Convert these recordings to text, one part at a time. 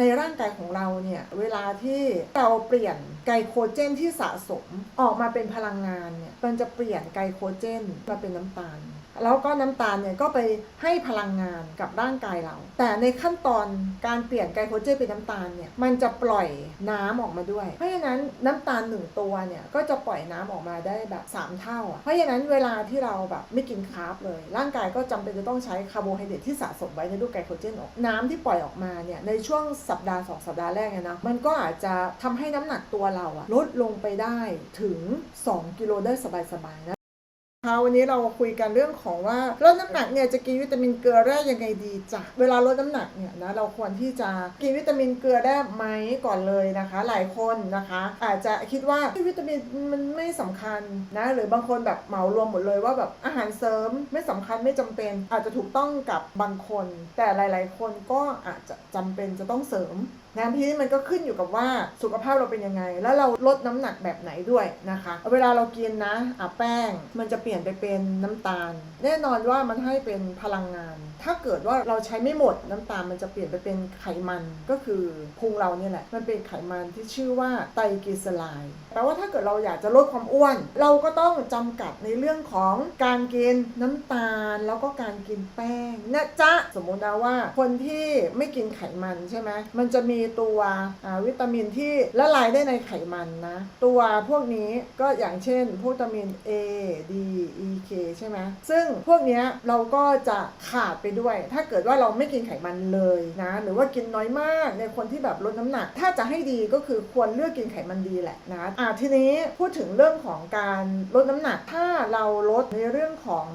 ในร่างกายของเราเนี่ย เวลาที่เราเปลี่ยนไกลโคเจนที่สะสมออกมาเป็นพลังงานเนี่ย มันจะเปลี่ยนไกลโคเจนมาเป็นน้ำตาล แล้วก็น้ำตาลเนี่ยก็ไปให้พลังงานกับร่างกายเรา แต่ในขั้นตอนการเปลี่ยนไกลโคเจนเป็นน้ำตาลเนี่ยมันจะปล่อยน้ำออกมาด้วย เพราะฉะนั้นน้ำตาลหนึ่งตัวเนี่ยก็จะปล่อยน้ำออกมาได้แบบ 3 เท่า เพราะฉะนั้นเวลาที่เราแบบไม่กินคาร์บเลย ร่างกายก็จำเป็นจะต้องใช้คาร์โบไฮเดรตที่สะสมไว้ในรูปไกลโคเจนออกน้ำที่ปล่อยออกมาเนี่ยในช่วงสัปดาห์สองสัปดาห์แรกเนี่ยนะมันก็อาจจะทำให้น้ำหนักตัวเราอะลดลงไปได้ถึง 2 กิโลได้สบายๆนะ คะวันนี้เราคุยกันเรื่องของว่าลดน้ำหนักเนี่ยจะกินวิตามินเกลือแร่ยังไงดีจ้ะเวลาลดน้ำหนักเนี่ยนะเราควรที่จะกินวิตามินเกลือแร่ไหมก่อนเลยนะคะ หลายคนนะคะ อาจจะคิดว่าวิตามินมันไม่สำคัญนะหรือบางคนแบบเหมารวมหมดเลยว่าแบบอาหารเสริมไม่สำคัญไม่จำเป็น อาจจะถูกต้องกับบางคน แต่หลาย ๆ คนก็อาจจะจำเป็นจะต้องเสริม นะทีนี้มันก็ขึ้นอยู่กับว่าสุขภาพเราเป็นยังไง แล้วเราลดน้ำหนักแบบไหนด้วยนะคะ เวลาเรากินนะอะแป้ง มันจะเปลี่ยนไปเป็นน้ำตาล แน่นอนว่ามันให้เป็นพลังงานถ้าเกิดว่าเราใช้ไม่หมดน้ำตาลมันจะเปลี่ยนไปเป็นไขมันก็คือพุงเราเนี่ยแหละ มันเป็นไขมันที่ชื่อว่าไตรกลีเซอไรด์แปลว่าถ้าเกิดเราอยากจะลดความอ้วน เราก็ต้องจำกัดในเรื่องของการกินน้ำตาลแล้วก็การกินแป้งนะจ๊ะสมมตินะว่า คนที่ไม่กินไขมันใช่ไหมมันจะมีตัววิตามินที่ละลายได้ในไขมันนะ ตัวพวกนี้ก็อย่างเช่นพวกวิตามิน A D E K ใช่ไหมซึ่งพวกนี้เราก็จะขาดไปด้วย ถ้าเกิดว่าเราไม่กินไขมันเลยนะหรือว่ากินน้อยมากในคนที่แบบลดน้ำหนัก ถ้าจะให้ดีก็คือควรเลือกกินไขมันดีแหละนะอ่าทีนี้พูดถึงเรื่องของการลดน้ำหนัก ถ้าเราลดในเรื่องของ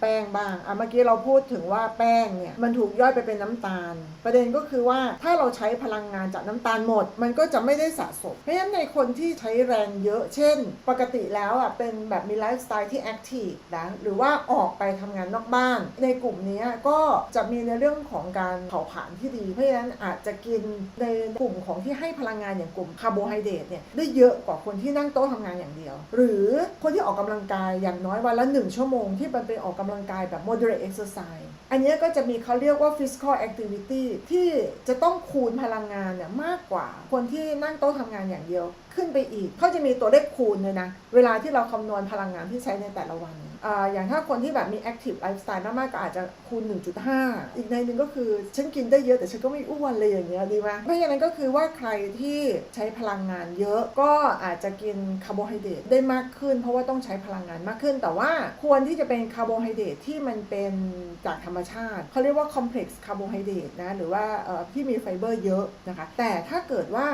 แป้งบ้างอะเมื่อกี้เราพูดถึงว่าแป้งเนี่ยมันถูกย่อยไปเป็นน้ำตาล ประเด็นก็คือว่าถ้าเราใช้พลังงานจากน้ำตาลหมด มันก็จะไม่ได้สะสมเพราะฉะนั้นในคนที่ใช้แรงเยอะ เช่น ปกติแล้วอะเป็นแบบมีไลฟ์สไตล์ที่แอคทีฟนะหรือว่าออกไปทำงานนอกบ้าน ในกลุ่มนี้ยก็จะมีในเรื่องของการเผาผลาญที่ดี เพราะฉะนั้นอาจจะกินในกลุ่มของที่ให้พลังงานอย่างกลุ่มคาร์โบไฮเดรตเนี่ยได้เยอะกว่าคนที่นั่งโต๊ะทำงานอย่างเดียว หรือคนที่ออกกำลังกายอย่างน้อยวันละ 1 ชั่วโมงที่มันเป็นออกกำลังกายแบบ moderate exercise อันนี้ก็จะมีเขาเรียกว่า physical activity ที่จะต้องคูณพลังงานเนี่ยมากกว่าคนที่นั่งโต๊ะทำงานอย่างเดียว ขึ้นไปอีกเขาจะมีตัวเลขคูณเลยนะ เวลาที่เราคำนวณพลังงานที่ใช้ในแต่ละวัน อย่างถ้าคนที่แบบมี active lifestyle มากๆ ก็อาจจะคูณ 1.5 อีกในหนึ่งก็คือ ฉันกินได้เยอะแต่ฉันก็ไม่อ้วนเลยอย่างเงี้ยดีไหมเพราะฉะนั้นก็คือว่าใครที่ใช้พลังงานเยอะก็อาจจะกินคาร์โบไฮเดรตได้มากขึ้น เพราะว่าต้องใช้พลังงานมากขึ้น แต่ว่าควรที่จะเป็นคาร์โบไฮเดรตที่มันเป็นจากธรรมชาติ เขาเรียกว่า complex คาร์โบไฮเดรตนะหรือว่าที่มีไฟเบอร์เยอะนะคะแต่ถ้าเกิดว่า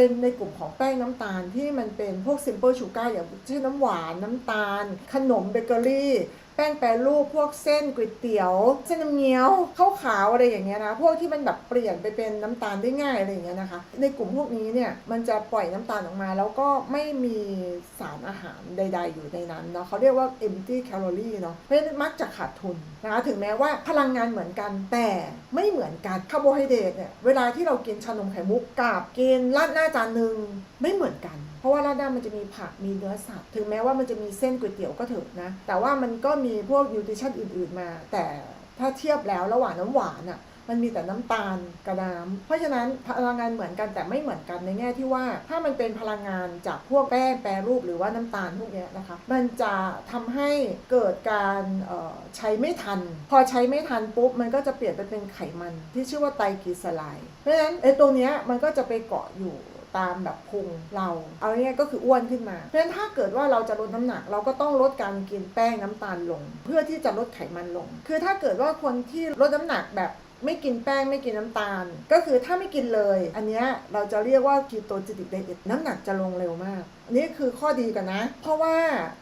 เป็นในกลุ่มของแป้งน้ำตาลที่มันเป็นพวก simple sugar อย่างเช่นน้ำหวานน้ำตาล ขนมเบเกอรี่ แป้งแปรรูปพวกเส้นก๋วยเตี๋ยว เส้นน้ำเงี้ยวข้าวขาวอะไรอย่างเงี้ยนะพวกที่มันแบบเปลี่ยนไปเป็นน้ำตาลได้ง่ายอะไรอย่างเงี้ยนะคะ ในกลุ่มพวกนี้เนี่ยมันจะปล่อยน้ำตาลออกมา แล้วก็ไม่มีสารอาหารใด ๆ อยู่ในนั้นเนาะเขาเรียกว่า empty calorie เนาะเพราะฉะนั้นมักจะขาดทุนนะคะถึงแม้ว่าพลังงานเหมือนกันแต่ไม่เหมือนกันคาร์โบไฮเดรตเนี่ยเวลาที่เรากินชานมไข่มุกกับกินราดหน้าจานหนึ่งไม่เหมือนกัน เพราะว่าราดหน้ามันจะมีผักมีเนื้อสัตว์ถึงแม้ว่ามันจะมีเส้นก๋วยเตี๋ยวก็เถอะนะ แต่ว่ามันก็มีพวกนิวทริชั่นอื่น ๆมา แต่ถ้าเทียบแล้วระหว่างน้ำหวานอะมันมีแต่น้ำตาลกับน้ำเพราะฉะนั้นพลังงานเหมือนกันแต่ไม่เหมือนกันในแง่ที่ว่า ถ้ามันเป็นพลังงานจากพวกแป้งแปรรูปหรือว่าน้ำตาลพวกนี้นะคะ มันจะทำให้เกิดการใช้ไม่ทัน พอใช้ไม่ทันปุ๊บมันก็จะเปลี่ยนไปเป็นไขมันที่ชื่อว่าไตรกลีเซอไรด์เพราะฉะนั้นไอ้ตรงเนี้ยมันก็จะไปเกาะอยู่ ตามแบบพุงเรา เอาง่ายๆก็คืออ้วนขึ้นมาเพราะฉะนั้นถ้าเกิดว่าเราจะลดน้ำหนัก เราก็ต้องลดการกินแป้งน้ำตาลลง เพื่อที่จะลดไขมันลง คือถ้าเกิดว่าคนที่ลดน้ำหนักแบบไม่กินแป้งไม่กินน้ำตาล ก็คือถ้าไม่กินเลย อันนี้เราจะเรียกว่าคีโตจิติกไดเอทน้ำหนักจะลงเร็วมากนนี้คือข้อดีกันนะ เพราะว่า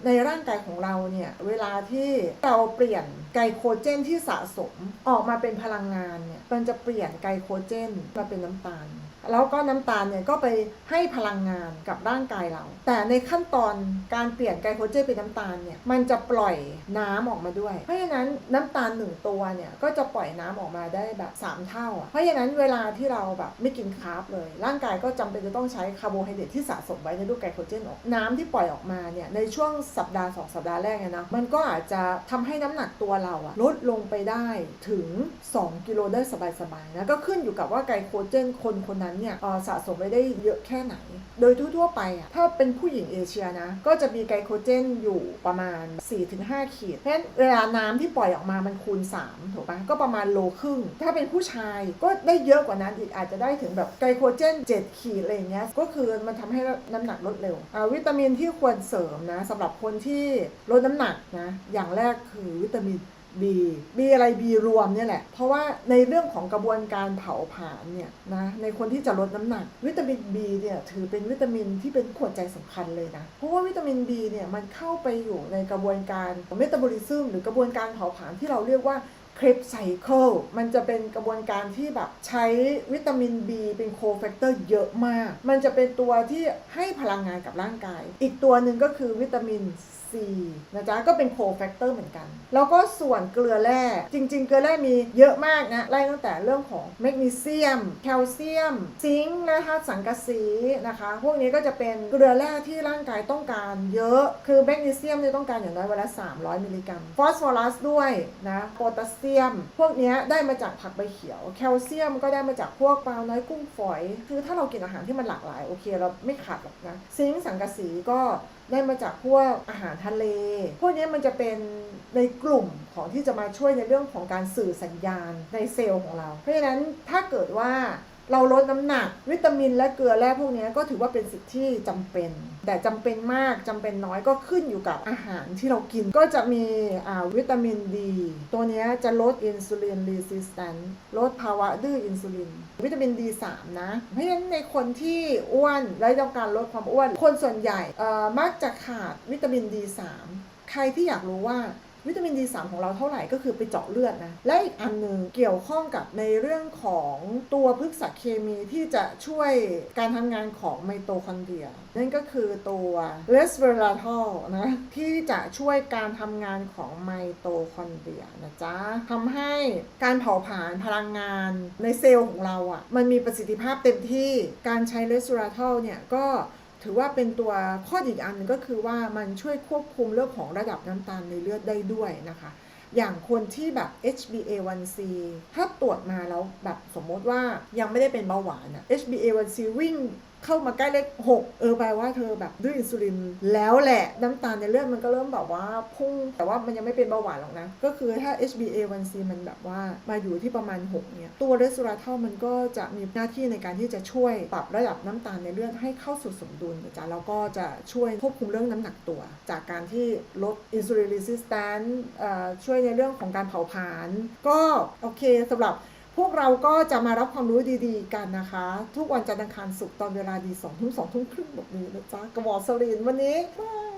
ในร่างกายของเราเนี่ย เวลาที่เราเปลี่ยนไกลโคเจนที่สะสมออกมาเป็นพลังงานเนี่ยมันจะเปลี่ยนไกลโคเจนมาเป็นน้ำตาล แล้วก็น้ำตาลเนี่ยก็ไปให้พลังงานกับร่างกายเรา แต่ในขั้นตอนการเปลี่ยนไกลโคเจนเป็นน้ำตาลเนี่ยมันจะปล่อยน้ำออกมาด้วย เพราะฉะนั้นน้ำตาลหนึ่งตัวเนี่ยก็จะปล่อยน้ำออกมาได้แบบ 3 เท่า เพราะฉะนั้นเวลาที่เราแบบไม่กินคาร์บเลย ร่างกายก็จำเป็นจะต้องใช้คาร์โบไฮเดรตที่สะสมไว้ในรูปไกลโคเจนนออกน้ำที่ปล่อยออกมาเนี่ยในช่วงสัปดาห์สองสัปดาห์แรกเนี่ยนะมันก็อาจจะทำให้น้ำหนักตัวเราอะลดลงไปได้ถึง 2 กิโลได้สบายๆนะก็ขึ้นอยู่กับว่าไกลโคเจนคนคนนั้นเนี่ยเอ่อสะสมไปได้เยอะแค่ไหน โดยทั่วๆไปอะถ้าเป็นผู้หญิงเอเชียนะ ก็จะมีไกลโคเจนอยู่ประมาณ 4-5 ขีดเพราะฉะนั้นเวลาน้ำที่ปล่อยออกมามันคูณ 3 ถูกปะก็ประมาณโลครึ่ง ถ้าเป็นผู้ชายก็ได้เยอะกว่านั้นอีกอาจจะได้ถึงแบบไกลโคเจน 7 ขีดอะไรเงี้ยก็คือมันทำให้น้ำหนักลดเร็ววิตามินที่ควรเสริมนะสำหรับคนที่ลดน้ำหนักนะอย่างแรกคือวิตามิน B B อะไร B รวมเนี่ยแหละ เพราะว่าในเรื่องของกระบวนการเผาผลาญเนี่ยนะในคนที่จะลดน้ำหนัก วิตามิน B เนี่ยถือเป็นวิตามินที่เป็นหัวใจสำคัญเลยนะ เพราะว่าวิตามิน B เนี่ยมันเข้าไปอยู่ในกระบวนการเมตาบอลิซึมหรือกระบวนการเผาผลาญที่เราเรียกว่าคริปไซเคิลมันจะเป็นกระบวนการที่แบบใช้วิตามิน B เป็นโคแฟกเตอร์เยอะมาก มันจะเป็นตัวที่ให้พลังงานกับร่างกาย อีกตัวหนึ่งก็คือวิตามิน C นะจ๊ะก็เป็นโคแฟกเตอร์เหมือนกัน แล้วก็ส่วนเกลือแร่จริง ๆ เกลือแร่มีเยอะมากนะไล่ตั้งแต่เรื่องของแมกนีเซียม แคลเซียม ซิงค์นะคะสังกะสีนะคะ พวกนี้ก็จะเป็นเกลือแร่ที่ร่างกายต้องการเยอะคือแมกนีเซียมเนี่ยต้องการอย่างน้อยวันละ300 มิลลิกรัมฟอสฟอรัสด้วยนะโพแทสเซียม พวกนี้ได้มาจากผักใบเขียว แคลเซียมก็ได้มาจากพวกปลาน้อยกุ้งฝอย คือถ้าเรากินอาหารที่มันหลากหลายโอเคเราไม่ขาดหรอกนะซิงค์สังกะสีก็ได้มาจากพวกอาหารทะเล พวกนี้มันจะเป็นในกลุ่มของที่จะมาช่วยในเรื่องของการสื่อสัญญาณในเซลล์ของเรา เพราะฉะนั้นถ้าเกิดว่า เราลดน้ำหนัก วิตามินและเกลือแร่พวกนี้ก็ถือว่าเป็นสิ่งที่จำเป็น แต่จำเป็นมากจำเป็นน้อยก็ขึ้นอยู่กับอาหารที่เรากิน ก็จะมีวิตามินดี ตัวนี้จะลดอินซูลินรีสิสแตนลดภาวะดื้ออินซูลิน วิตามิน D3 นะ เพราะฉะนั้นในคนที่อ้วนและต้องการลดความอ้วน คนส่วนใหญ่มักจะขาดวิตามิน D3 ใครที่อยากรู้ว่า วิตามิน D3 ของเราเท่าไหร่ก็คือไปเจาะเลือดนะ และอีกอันหนึ่งเกี่ยวข้องกับในเรื่องของตัวพฤกษเคมีที่จะช่วยการทำงานของไมโตคอนเดรีย นั่นก็คือตัวเลสเวอราทอลนะที่จะช่วยการทำงานของไมโตคอนเดรียนะจ๊ะทำให้การเผาผลาญพลังงานในเซลล์ของเราอะ่ะมันมีประสิทธิภาพเต็มที่การใช้เลสเวอราทอลเนี่ยก็ ถือว่าเป็นตัวข้อดีอีกอันนึงก็คือว่ามันช่วยควบคุมเรื่องของระดับน้ำตาลในเลือดได้ด้วยนะคะ อย่างคนที่แบบ HbA1c ถ้าตรวจมาแล้วแบบสมมติว่ายังไม่ได้เป็นเบาหวานอะ HbA1c วิ่งเข้ามาใกล้เลข6เออแปลว่าเธอแบบด้วยอินซูลินแล้วแหละน้ำตาลในเลือดมันก็เริ่มแบบว่าพุ่งแต่ว่ามันยังไม่เป็นเบาหวานหรอกนะ ก็คือถ้า HbA1c มันแบบว่ามาอยู่ที่ประมาณ 6 เนี่ย ตัวเรส v ราเทอลมันก็จะมีหน้าที่ในการที่จะช่วยปรับระดับน้ำตาลในเลือดให้เข้าสู่สมดุลนะจ๊ะแล้วก็จะช่วยควบคุมเรื่องน้ำหนักตัว จากการที่ลดอินซูลินรีสิสแตนช่วยในเรื่องของการเผาผลาญก็โอเคสำหรับ พวกเราก็จะมารับความรู้ดีๆกันนะคะ ทุกวันจันทร์อังคารศุกร์ตอนเวลาดีสองทุ่มสองทุ่มครึ่งแบบนี้นะจ๊ะกระบอกสลินวันนี้บาย